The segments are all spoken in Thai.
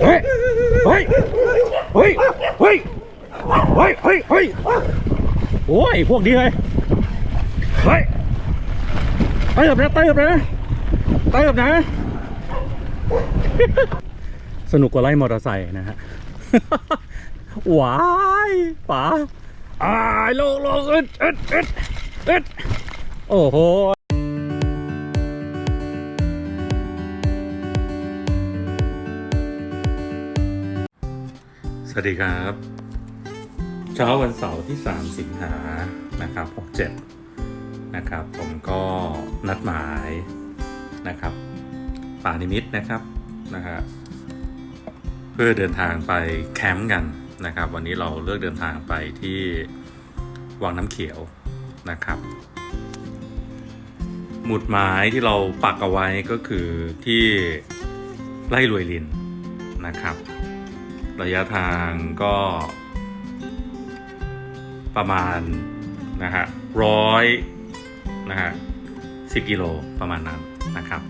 เฮ้ย เฮ้ย เฮ้ย เฮ้ย เฮ้ย เฮ้ย เฮ้ย โอ้ย พวกนี้เลย เฮ้ยเติบนะเติบนะเติบนะ สนุกกว่าไล่มอเตอร์ไซค์นะฮะหวายป๋าอ้ายลงลงอึดอึดอึดอึดโอ้โห วัสดีครับ เช้าวันเสาร์ที่ 3 สิงหานะครับ67นะครับ ผมก็นัดหมายนะครับ ป่านิมิตนะครับนะฮะเพื่อเดินทางไปแคมป์กันนะครับ วันนี้เราเลือกเดินทางไปที่วังน้ำเขียวนะครับ หมุดหมายที่เราปักเอาไว้ก็คือที่ไร่รวยลินนะครับ ระยะทางก็ประมาณนะฮะร้อยนะฮะสิกิโลประมาณนั้นนะครับ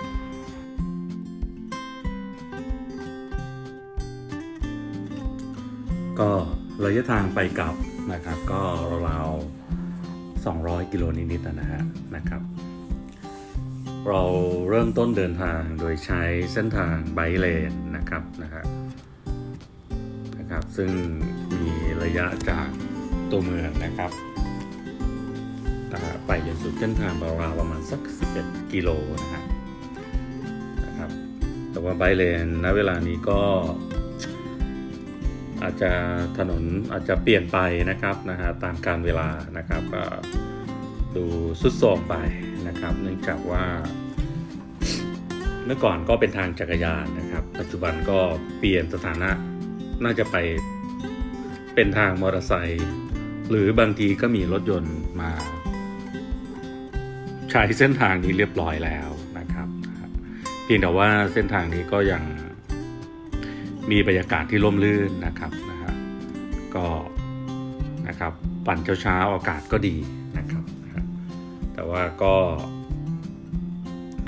ก็ระยะทางไปกลับนะครับ ก็ราวๆ200 กิโลนิดๆนะฮะนะครับ เราเริ่มต้นเดินทางโดยใช้เส้นทางไบเลนนะครับนะฮะนะครับ ซึ่งมีระยะจากตัวเมืองนะครับไปจนสุดเส้นทางราวประมาณสัก 11 กิโลนะฮะนะครับ แต่ว่าไบเลนณเวลานี้ก็ อาจจะถนนอาจจะเปลี่ยนไปนะครับนะฮะตามการเวลานะครับก็ดูสุดโทมไปนะครับ เนื่องจากว่า เมื่อก่อนก็เป็นทางจักรยานนะครับ ปัจจุบันก็เปลี่ยนสถานะ น่าจะไปเป็นทางมอเตอร์ไซค์หรือบางทีก็มีรถยนต์มา ใช้เส้นทางนี้เรียบร้อยแล้วนะครับเพียงแต่ว่าเส้นทางนี้ก็ยังมีบรรยากาศที่ร่มรื่นนะครับนะฮะก็นะครับปั่นเช้าๆอากาศก็ดีนะครับ แต่ว่าก็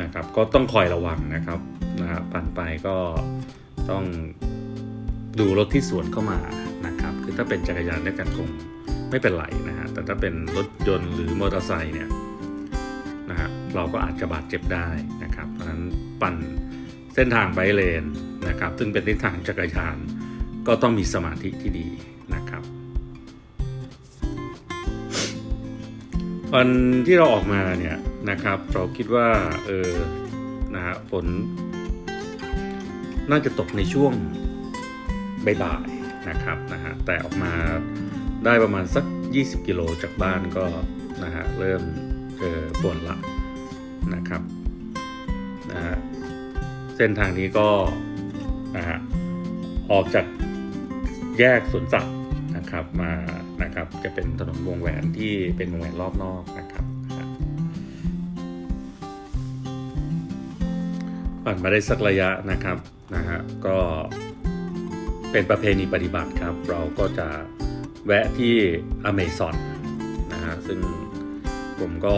นะครับก็ต้องคอยระวังนะครับนะฮะปั่นไปก็ต้อง ดูรถที่สวนเข้ามานะครับ คือถ้าเป็นจักรยานด้วยกันคงไม่เป็นไรนะฮะ แต่ถ้าเป็นรถยนต์หรือมอเตอร์ไซค์เนี่ยนะฮะเราก็อาจจะบาดเจ็บได้นะครับ เพราะฉะนั้นปั่นเส้นทางไบเลนนะครับ ซึ่งเป็นเส้นทางจักรยานก็ต้องมีสมาธิที่ดีนะครับ วันที่เราออกมาเนี่ยนะครับ เราคิดว่าเออนะฮะฝนน่าจะตกในช่วง บ่ายๆนะครับนะฮะแต่ออกมาได้ประมาณสัก 20 กิโลจากบ้านก็นะฮะเริ่มเจอฝนละนะครับนะฮะเส้นทางนี้ก็นะฮะออกจากแยกสวนสัตว์นะครับมานะครับจะเป็นถนนวงแหวนที่เป็นวงแหวนรอบนอกนะครับนะฮะปั่นมาได้สักระยะนะครับนะฮะก็ เป็นประเพณีปฏิบัติครับ เราก็จะแวะที่อเมซอนนะฮะซึ่งผมก็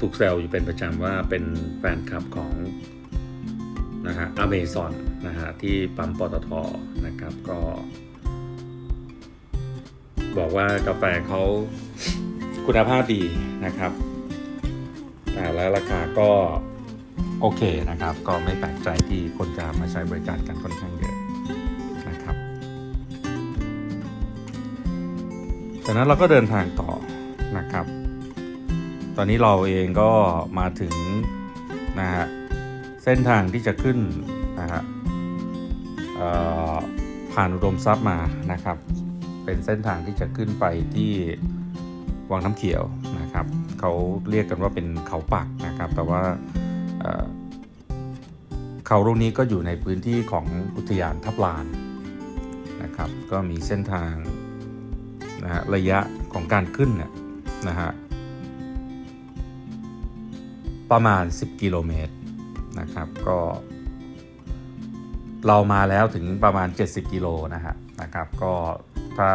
ถูกแซวอยู่เป็นประจำว่าเป็นแฟนคลับของนะฮะอเมซอนนะฮะที่ปั๊มปตทนะครับก็ บอกว่ากาแฟเขาคุณภาพดีนะครับอ่แล้วราคาก็โอเคนะครับ ก็ไม่แปลกใจที่คนจะมาใช้บริการกันค่อนข้างเยอะ จากนั้นเราก็เดินทางต่อนะครับ ตอนนี้เราเองก็มาถึงนะฮะเส้นทางที่จะขึ้นนะฮะผ่านอุดมทรัพย์มานะครับ เป็นเส้นทางที่จะขึ้นไปที่วังน้ำเขียวนะครับเขาเรียกกันว่าเป็นเขาปักนะครับ แต่ว่าเอ่อเขาลูกนี้ก็อยู่ในพื้นที่ของอุทยานทับลานนะครับ ก็มีเส้นทาง นะฮะระยะของการขึ้นเนี่ยนะฮะประมาณ 10 กิโลเมตรนะครับก็ เรามาแล้วถึงประมาณ 70 กิโลนะฮะนะครับก็ถ้า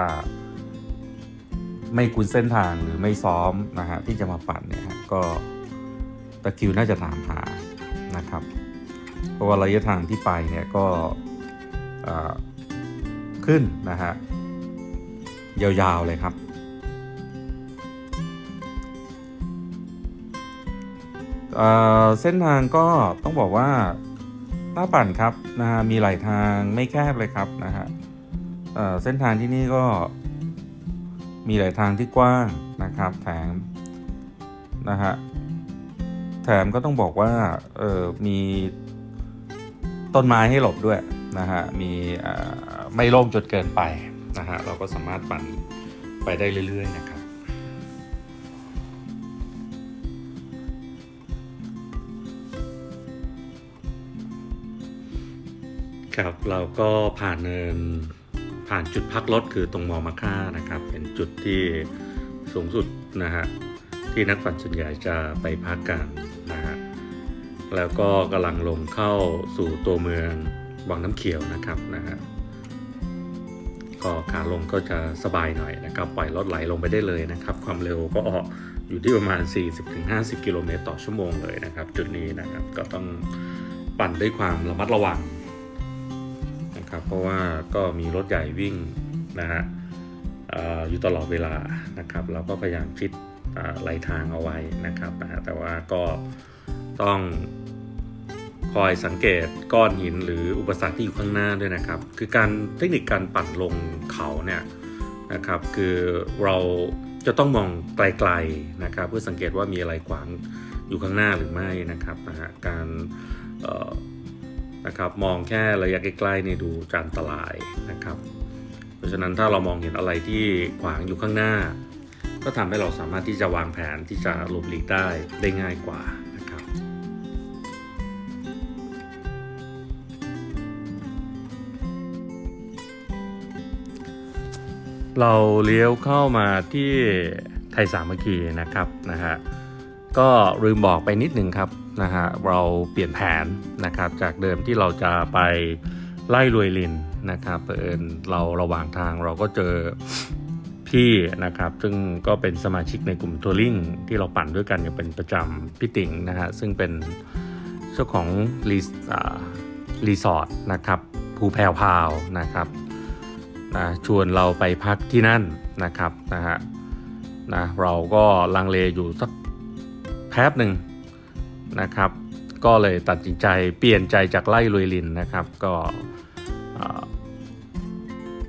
ไม่คุ้นเส้นทางหรือไม่ซ้อมนะฮะที่จะมาปั่นเนี่ยก็ตะคิวน่าจะตามหานะครับ เพราะว่าระยะทางที่ไปเนี่ยก็ขึ้นนะฮะ ยาวๆเลยครับเเส้นทางก็ต้องบอกว่าหน่าปั่นครับนะฮะมีหลายทางไม่แคบเลยครับนะฮะเเส้นทางที่นี่ก็มีหลายทางที่กว้างนะครับแถมนะฮะแถมก็ต้องบอกว่าเออมีต้นไม้ให้หลบด้วยนะฮะมีไม่โล่งจนเกินไป นะฮะเราก็สามารถปั่นไปได้เรื่อย ๆ นะครับครับเราก็ผ่านเนินผ่านจุดพักรถคือตรงมอมาค่านะครับ เป็นจุดที่สูงสุดนะฮะที่นักปั่นส่วนใหญ่จะไปพักกันนะฮะแล้วก็กำลังลงเข้าสู่ตัวเมืองวังน้ำเขียวนะครับนะฮะ ก็ขาลงก็จะสบายหน่อยนะครับปล่อยรถไหลลงไปได้เลยนะครับ ความเร็วก็อยู่ที่ประมาณ 40-50 กิโลเมตรต่อชั่วโมงเลยนะครับ จุดนี้นะครับก็ต้องปั่นด้วยความระมัดระวังนะครับเพราะว่าก็มีรถใหญ่วิ่งนะฮะออยู่ตลอดเวลานะครับ เราก็พยายามคิดอ่าไหลทางเอาไว้นะครับแต่ว่าก็ต้อง คอยสังเกตก้อนหินหรืออุปสรรคที่อยู่ข้างหน้าด้วยนะครับ คือการเทคนิคการปั่นลงเขาเนี่ยนะครับ คือเราจะต้องมองไกลๆนะครับ เพื่อสังเกตว่ามีอะไรขวางอยู่ข้างหน้าหรือไม่นะครับนะฮะการนะครับมองแค่ระยะใกล้ๆนี่ดูจะอันตรายนะครับ เพราะฉะนั้นถ้าเรามองเห็นอะไรที่ขวางอยู่ข้างหน้า ก็ทำให้เราสามารถที่จะวางแผนที่จะหลบหลีกได้ได้ง่ายกว่า เราเลี้ยวเข้ามาที่ไทยสามัคคีนะครับนะฮะก็ลืมบอกไปนิดหนึ่งครับนะฮะเราเปลี่ยนแผนนะครับ จากเดิมที่เราจะไปไล่รวยลินนะครับเผอิญเราระหว่างทางเราก็เจอพี่นะครับ ซึ่งก็เป็นสมาชิกในกลุ่มทัวริงที่เราปั่นด้วยกันอย่างเป็นประจำพี่ติ๋งนะฮะซึ่งเป็นเจ้าของรีสอรีสอร์ทนะครับภูแพรวพาวนะครับ นะชวนเราไปพักที่นั่นนะครับนะฮะนะเราก็ลังเลอยู่สักแป๊บหนึ่งนะครับ ก็เลยตัดสินใจเปลี่ยนใจจากไล่ลุยลินนะครับ ก็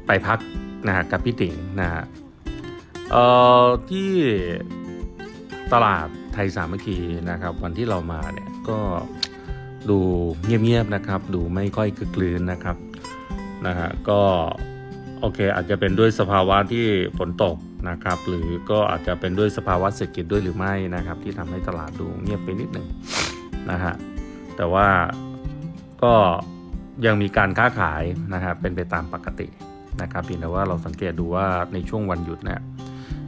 ไปพักนะฮะกับพี่ติ๋งนะฮะเอ่อที่ตลาดไทยสามัคคีนะครับ วันที่เรามาเนี่ยก็ดูเงียบๆนะครับ ดูไม่ค่อยคึกคลืนนะครับนะฮะก็ โอเค อาจจะเป็นด้วยสภาวะที่ฝนตกนะครับ หรือก็อาจจะเป็นด้วยสภาวะเศรษฐกิจด้วยหรือไม่นะครับ ที่ทำให้ตลาดดูเงียบไปนิดหนึ่งนะฮะแต่ว่าก็ยังมีการค้าขายนะครับเป็นไปตามปกตินะครับเพียงแต่ว่าเราสังเกตดูว่าในช่วงวันหยุดเนี่ย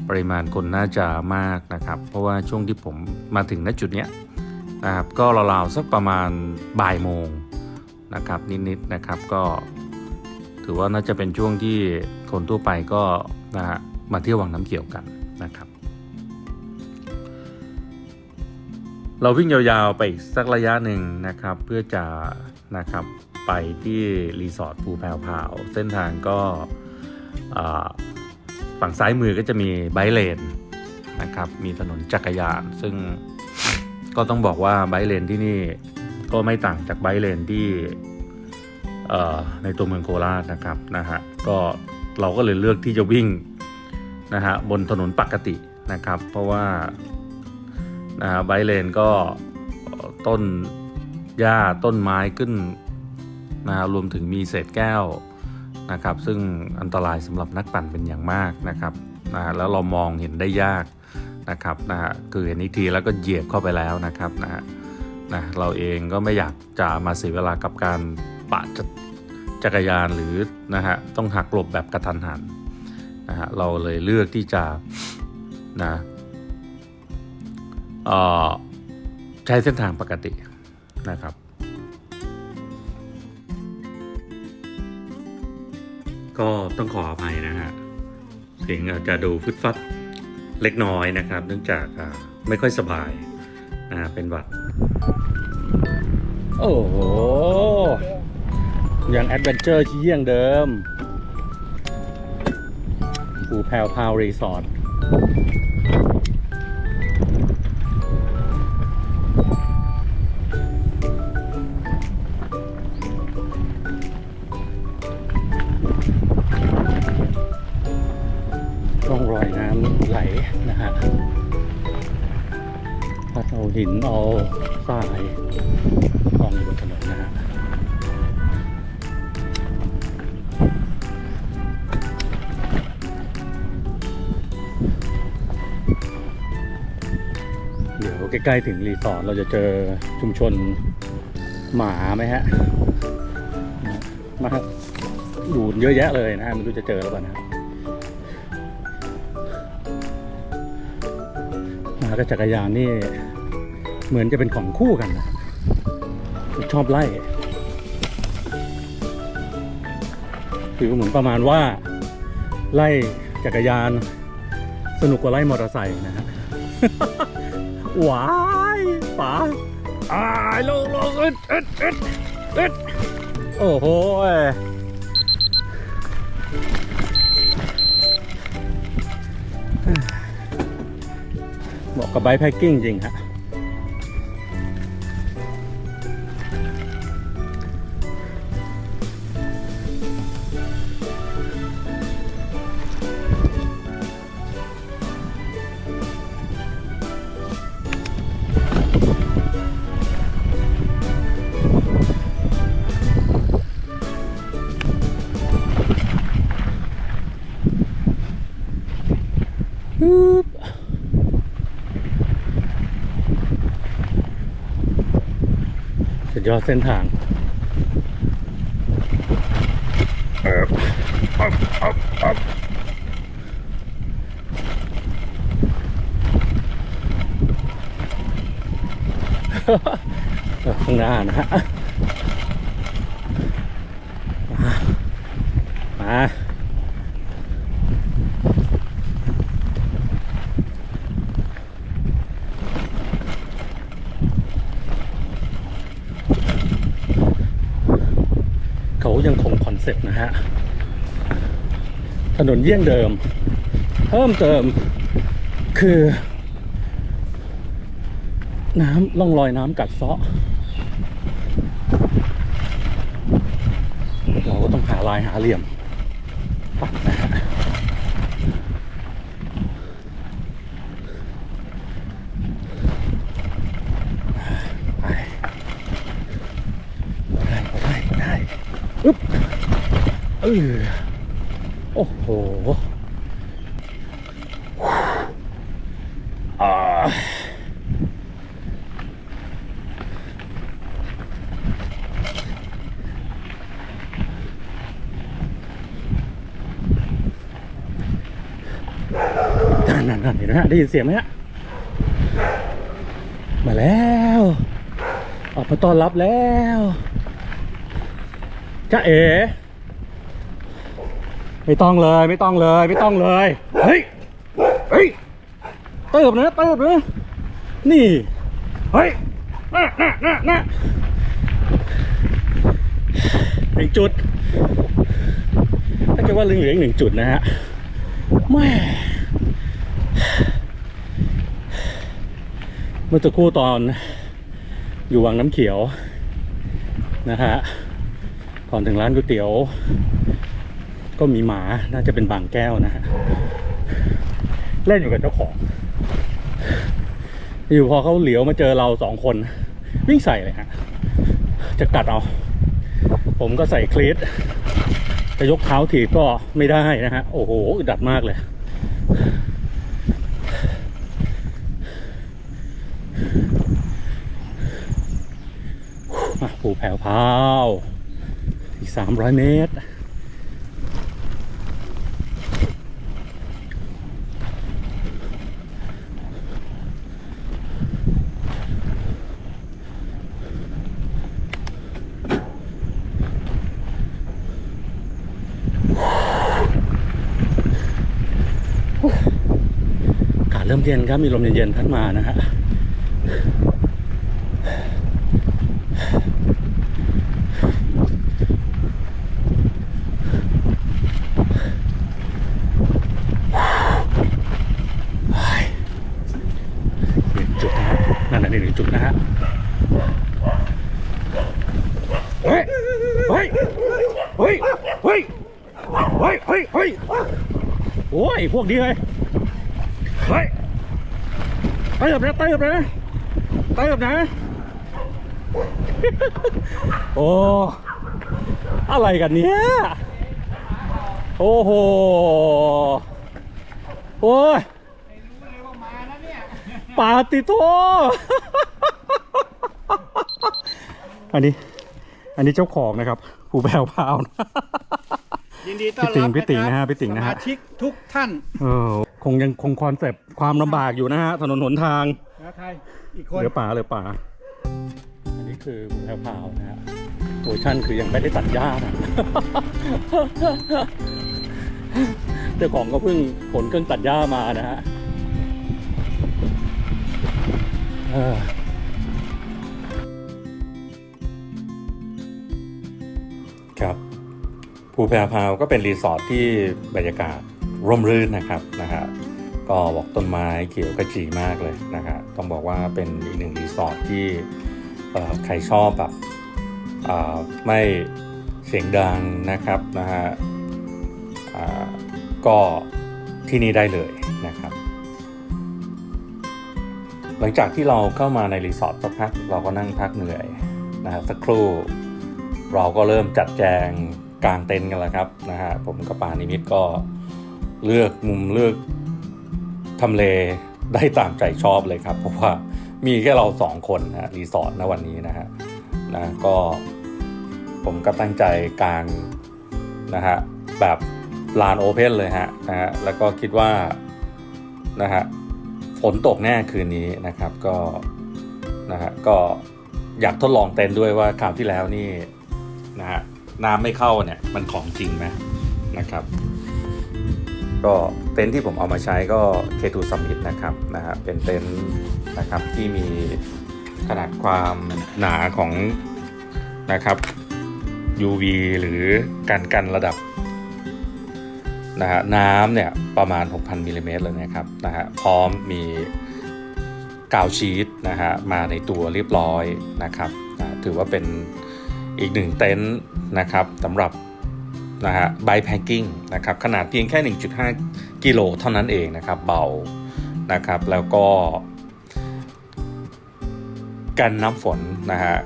ปริมาณคนน่าจะมากนะครับ เพราะว่าช่วงที่ผมมาถึงณจุดเนี้ยนะครับก็ราวๆสักประมาณบ่ายโมงนะครับนิดๆนะครับก็ ถือว่าน่าจะเป็นช่วงที่คนทั่วไปก็นะฮะมาเที่ยววังน้ำเขียวกันนะครับ เราวิ่งยาวๆไปอีกสักระยะหนึ่งนะครับ เพื่อจะนะครับไปที่รีสอร์ทภูแพรวพาวเส้นทางก็ฝั่งซ้ายมือก็จะมีไบค์เลนนะครับมีถนนจักรยาน ซึ่งก็ต้องบอกว่าไบค์เลนที่นี่ก็ไม่ต่างจากไบค์เลนที่ ในตัวเมืองโคราชนะครับนะฮะก็เราก็เลยเลือกที่จะวิ่งนะฮะบนถนนปกตินะครับ เพราะว่านะฮะไบเลนก็ต้นหญ้าต้นไม้ขึ้นนะฮะรวมถึงมีเศษแก้วนะครับ ซึ่งอันตรายสำหรับนักปั่นเป็นอย่างมากนะครับนะฮะแล้วเรามองเห็นได้ยากนะครับนะฮะคือเห็นอีกทีแล้วก็เหยียบเข้าไปแล้วนะครับนะฮะนะเราเองก็ไม่อยากจะมาเสียเวลากับการ ปะจักจักรยานหรือนะฮะต้องหักหลบแบบกระทันหันนะฮะเราเลยเลือกที่จะนะเอ่อใช้เส้นทางปกตินะครับ ก็ต้องขออภัยนะฮะเสียงอาจจะดูฟึดฟัดเล็กน้อยนะครับ เนื่องจากอ่าไม่ค่อยสบายอ่าเป็นหวัด โอ้โห ยังแอดเวนเจอร์ที่เยี่ยงเดิมภูแพวพาวรีสอร์ทร่องรอยน้ำไหลนะฮะพัดเอาหินเอาทรายกองอยู่บนถนนนะฮะ ใกล้ๆถึงรีสอร์ทเราจะเจอชุมชนหมาไหมฮะมาดูเยอะแยะเลยนะฮะไม่รู้จะเจอหรือเปล่านะหมากับจักรยานนี่เหมือนจะเป็นของคู่กันนะชอบไล่คือเหมือนประมาณว่าไล่จักรยาน สนุกกว่าไล่มอเตอร์ไซค์นะฮะ หวายป๋าอ้ายลงลงอึดอึดอึดอึดโอ้โหยเหมาะกับไบค์แพ็กกิ้งจริงฮะ ยอดเส้นทางข้างหน้านะฮะ มามา เขายังคงคอนเซ็ปต์นะฮะ ถ นนเยี่ยงเดิม เพิ่มเติมคือ น้ำล่องรอยน้ำกัดเซาะเราก็ต้องหาลายหาเหลี่ยมปัดนะฮะไปได้ได้ได้อึ๊บเออโอ้โหอ่านนนั่นนั่นเห็นไหมฮะได้ยินเสียงไหมฮะ มาแล้ว ออกมาต้อนรับแล้วจ้าเอ๋ ไม่ต้องเลยไม่ต้องเลยไม่ต้องเลย เฮ้ย เฮ้ยเติบนะเติบนะนี่ เฮ้ยน่ะน่ะน่ะน่ะหนึ่งจุด ถ้าเกิดว่าเหลืออีกหนึ่งจุดนะฮะแม่เมื่อสักครู่ตอนอยู่วังน้ำเขียวนะฮะก่อนถึงร้านก๋วยเตี๋ยว ก็มีหมา น่าจะเป็นบางแก้วนะฮะ เล่นอยู่กับเจ้าของ อยู่พอเขาเหลียวมาเจอเราสองคน วิ่งใส่เลยฮะ จะกัดเอา ผมก็ใส่คลีตจะยกเท้าถีบก็ไม่ได้นะฮะ โอ้โหอึดอัดมากเลย ปูแผ่วพาว อีกสามร้อยเมตร เย็นๆครับมีลมเย็นๆพัดมานะฮะนั่นแหละหนึ่งจุดนะฮะเฮ้ย เฮ้ย เฮ้ย เฮ้ย เฮ้ย เฮ้ย โอ้ย พวกนี้เลย ติบนะเติบนะเติบนะ โอ้อะไรกันเนี่ย โอ้โห โอ้ยปาติโตอันนี้ อันนี้เจ้าของนะครับผู้แผ่วพาวยินดีต้อนรับพี่ติ๋งนะฮะพี่ติ๋งนะฮะสมาชิกทุกท่านเออ คงยังคงคอนเซปต์ความลำบากอยู่นะฮะถนนหนทางนะไทยอีกคนเหลือป่าเหลือป่า อันนี้คือแพรวพราวนะฮะโวชั่นคือยังไม่ได้ตัดหญ้านะเจ้าของก็เพิ่งขนเครื่องตัดหญ้ามานะฮะเออครับภูแพรพราวก็เป็นรีสอร์ทที่บรรยากาศ ร่มรื่นนะครับนะฮะก็บอกต้นไม้เขียวกระจีมากเลยนะฮะต้องบอกว่าเป็นอีกหนึ่งรีสอร์ทที่ใครชอบแบบไม่เสียงดังนะครับนะฮะก็ที่นี่ได้เลยนะครับ หลังจากที่เราเข้ามาในรีสอร์ทสักพักเราก็นั่งพักเหนื่อยนะฮะสักครู่เราก็เริ่มจัดแจงกลางเต็นท์กันแล้วครับนะฮะผมกับปานิมิตก็ เลือกมุมเลือกทำเลได้ตามใจชอบเลยครับ เพราะว่ามีแค่เราสองคนนะฮะรีสอร์ทณวันนี้นะฮะนะก็ผมก็ตั้งใจกลางนะฮะแบบลานโอเพนเลยฮะนะฮะแล้วก็คิดว่านะฮะฝนตกแน่คืนนี้นะครับก็นะฮะก็อยากทดลองเต็นท์ด้วยว่าคราวที่แล้วนี่นะฮะน้ำไม่เข้าเนี่ยมันของจริงไหมนะครับ ก็เต็นท์ที่ผมเอามาใช้ก็ K2 Summit นะครับนะฮะเป็นเต็นท์นะครับที่มีขนาดความหนาของนะครับ UV หรือการกันระดับนะฮะน้ำเนี่ยประมาณ 6,000มิลลิเมตรเลยนะครับนะฮะพร้อมมีกาวชีตนะฮะมาในตัวเรียบร้อยนะครับนะถือว่าเป็นอีกหนึ่งเต็นท์นะครับสำหรับ นะฮะไบแพคกิ้งนะครับขนาดเพียงแค่ 1.5 กิโลเท่านั้นเองนะครับเบานะครับแล้วก็ กันน้ำฝนนะฮะ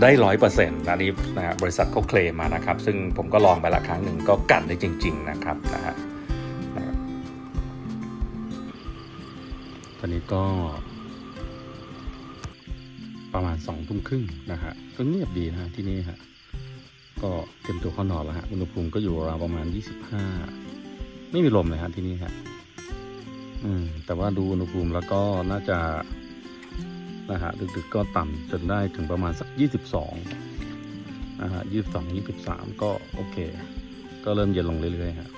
ได้ร้อยเปอร์เซ็นต์อันนี้นะฮะบริษัทเขาเคลมมานะครับ ซึ่งผมก็ลองไปละครั้งหนึ่งก็กันได้จริง ๆ นะครับนะฮะครับตอนนี้ก็ ประมาณสองทุ่มครึ่งนะฮะก็เงียบดีนะที่นี่ฮะ ก็เตรียมตัวเข้านอนแล้วฮะอุณหภูมิก็อยู่ราวประมาณ 25 ไม่มีลมเลยฮะที่นี่ฮะอืมแต่ว่าดูอุณหภูมิแล้วก็น่าจะนะฮะดึกๆก็ต่ำจนได้ถึงประมาณสัก 22นะฮะ22 23 ก็โอเค ก็เริ่มเย็นลงเรื่อยๆฮะ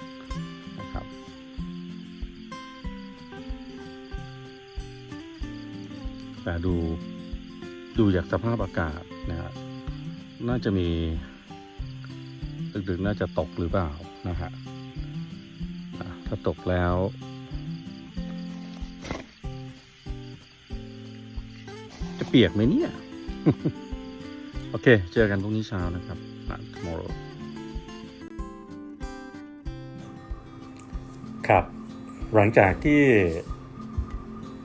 นะครับแต่ดูดูจากสภาพอากาศนะฮะน่าจะมี ดึกๆน่าจะตกหรือเปล่านะฮะถ้าตกแล้ว จะเปียกไหมเนี่ย โอเค เจอกันพรุ่งนี้เช้านะครับ tomorrow ครับ หลังจากที่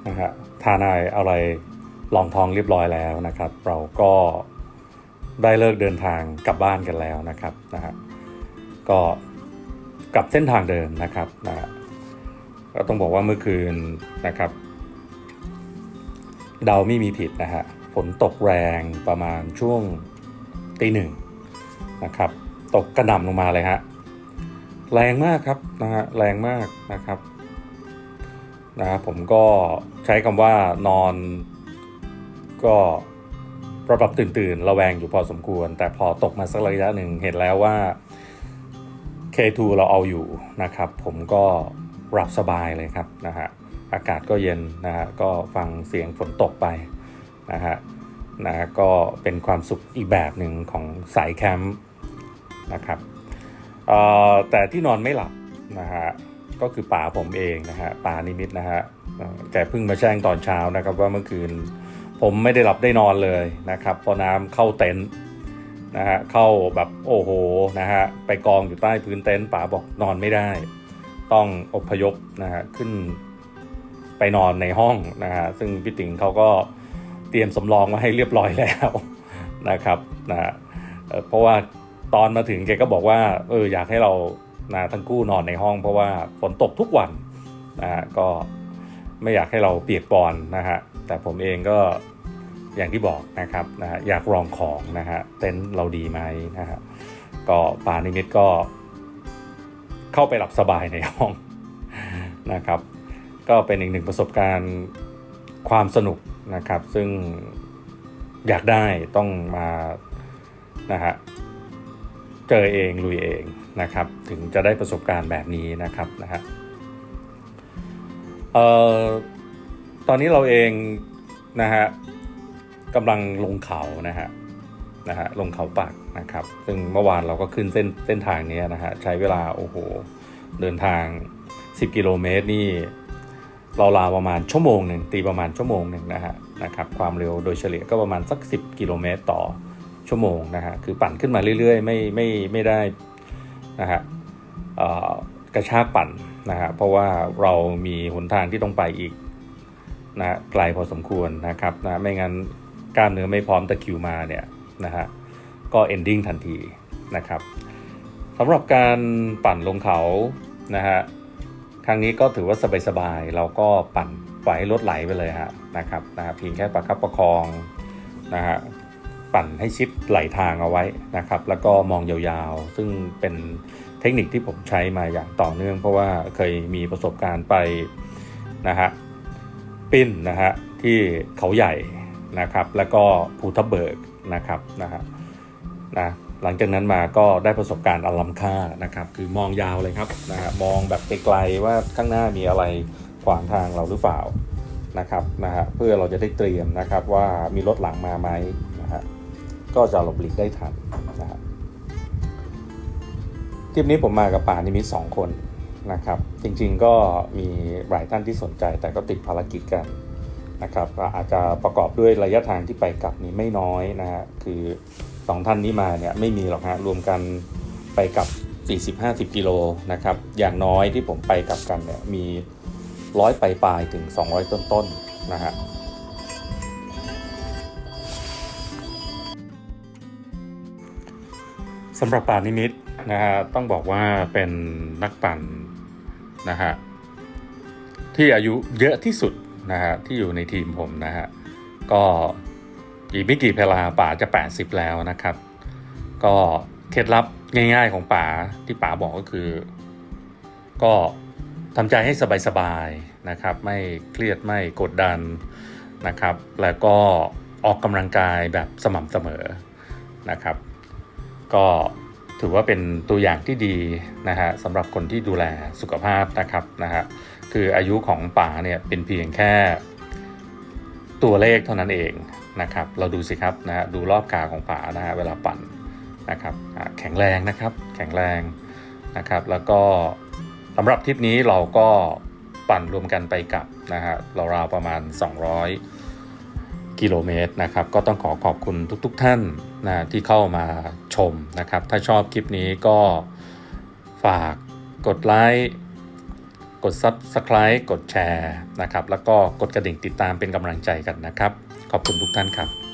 นะฮะทานอะไรอะไรลองทองเรียบร้อยแล้วนะครับ เราก็ ได้เลิกเดินทางกลับบ้านกันแล้วนะครับนะฮะก็กลับเส้นทางเดิมนะครับนะฮะก็ต้องบอกว่าเมื่อคืนนะครับ เดาไม่มีผิดนะฮะฝนตกแรงประมาณช่วงตีหนึ่งนะครับ ตกกระหน่ำลงมาเลยฮะแรงมากครับนะฮะแรงมากนะครับนะผมก็ใช้คำว่านอนก็ ระดับตื่นตื่นๆระแวงอยู่พอสมควร แต่พอตกมาสักระยะหนึ่งเห็นแล้วว่า K2 เราเอาอยู่นะครับ ผมก็หลับสบายเลยครับนะฮะอากาศก็เย็นนะฮะก็ฟังเสียงฝนตกไปนะฮะนะะก็เป็นความสุขอีกแบบหนึ่งของสายแคมป์นะครับแต่ที่นอนไม่หลับนะฮะก็คือป่าผมเองนะฮะป่านิมิตนะฮะเอ่อแกเพิ่งมาแจ้งตอนเช้านะครับว่าเมื่อคืน ผมไม่ได้หลับได้นอนเลยนะครับเพราะน้ำเข้าเต็นท์นะฮะเข้าแบบโอ้โหนะฮะไปกองอยู่ใต้พื้นเต็นท์ป๋าบอกนอนไม่ได้ ต้องอพยพนะฮะขึ้นไปนอนในห้องนะฮะซึ่งพี่ติ๋งเขาก็เตรียมสำรองมาให้เรียบร้อยแล้วนะครับนะเเพราะว่าตอนมาถึงแกก็บอกว่าเอออยากให้เรานะทั้งคู่นอนในห้องเพราะว่าฝนตกทุกวันนะฮะก็ไม่อยากให้เราเปียกปอนนะฮะ แต่ผมเองก็อย่างที่บอกนะครับนะฮะอยากลองของนะฮะเต็นท์เราดีไหมนะฮะก็ปานิมิตก็เข้าไปหลับสบายในห้องนะครับ ก็เป็นอีกหนึ่งประสบการณ์ความสนุกนะครับ ซึ่งอยากได้ต้องมานะฮะเจอเองลุยเองนะครับ ถึงจะได้ประสบการณ์แบบนี้นะครับนะฮะเอ่อ ตอนนี้เราเองนะฮะกำลังลงเขานะฮะนะฮะลงเขาปักนะครับ ซึ่งเมื่อวานเราก็ขึ้นเส้นเส้นทางนี้นะฮะใช้เวลาโอ้โหเดินทาง 10 กิโลเมตรนี่เราลาประมาณชั่วโมงหนึ่งตีประมาณชั่วโมงหนึ่งนะฮะนะครับความเร็วโดยเฉลี่ยก็ประมาณสัก 10 กิโลเมตรต่อชั่วโมงนะฮะคือปั่นขึ้นมาเรื่อยๆ ไม่ไม่ไม่ได้นะฮะกระชากปั่นนะฮะเพราะว่าเรามีหนทางที่ต้องไปอีก นะฮะไกลพอสมควรนะครับนะไม่งั้นกล้ามเนื้อไม่พร้อมตะคิวมาเนี่ยนะฮะก็ ending ทันทีนะครับสำหรับการปั่นลงเขานะฮะครั้งนี้ก็ถือว่าสบายๆเราก็ปั่นปล่อยให้รถไหลไปเลยฮะนะครับนะฮะเพียงแค่ประคับประคองนะฮะปั่นให้ชิดไหลทางเอาไว้นะครับ แล้วก็มองยาวๆ ซึ่งเป็นเทคนิคที่ผมใช้มาอย่างต่อเนื่อง เพราะว่าเคยมีประสบการณ์ไปนะฮะ ปิ้นนะฮะที่เขาใหญ่นะครับ แล้วก็ภูทับเบิกนะครับนะฮะนะหลังจากนั้นมาก็ได้ประสบการณ์อล้ำค่านะครับ คือมองยาวเลยครับนะฮะมองแบบไกลๆว่าข้างหน้ามีอะไรขวางทางเราหรือเปล่านะครับนะฮะเพื่อเราจะได้เตรียมนะครับว่ามีรถหลังมาไหมนะฮะก็จะหลบหลีกได้ทันนะฮะทริปนี้ผมมากับป่านิมิตสองคน นะครับ จริงๆก็มีหลายท่านที่สนใจแต่ก็ติดภารกิจกันนะครับอาจจะประกอบด้วยระยะทางที่ไปกลับนี้ไม่น้อยนะฮะคือสองท่านนี้มาเนี่ยไม่มีหรอกฮะรวมกันไปกลับ 40-50 กิโลนะครับอย่างน้อยที่ผมไปกลับกันเนี่ยมีร้อยปลายๆถึง 200 ต้นๆนะฮะสำหรับป่านิมิตนะฮะต้องบอกว่าเป็นนักปั่น นะฮะที่อายุเยอะที่สุดนะฮะที่อยู่ในทีมผมนะฮะก็อีกไม่กี่เวลาป๋าจะ 80 แล้วนะครับ ก็เคล็ดลับง่ายๆของป๋าที่ป๋าบอกก็คือ ก็ทำใจให้สบายๆนะครับ ไม่เครียดไม่กดดันนะครับ แล้วก็ออกกำลังกายแบบสม่ำเสมอนะครับ ก็ ถือว่าเป็นตัวอย่างที่ดีนะฮะสำหรับคนที่ดูแลสุขภาพนะครับนะฮะคืออายุของป่าเนี่ยเป็นเพียงแค่ตัวเลขเท่านั้นเองนะครับ เราดูสิครับนะฮะดูรอบขาของป่านะฮะเวลาปั่นนะครับแข็งแรงนะครับแข็งแรงนะครับ แล้วก็สำหรับทริปนี้เราก็ปั่นรวมกันไปกับนะฮะราวๆประมาณ 200 กิโลเมตรนะครับ ก็ต้องขอขอบคุณทุกๆทท่านนะที่เข้ามาชมนะครับ ถ้าชอบคลิปนี้ก็ฝากกดไลค์กด Subscribe กดแชร์นะครับ แล้วก็กดกระดิ่งติดตามเป็นกำลังใจกันนะครับ ขอบคุณทุกท่านครับ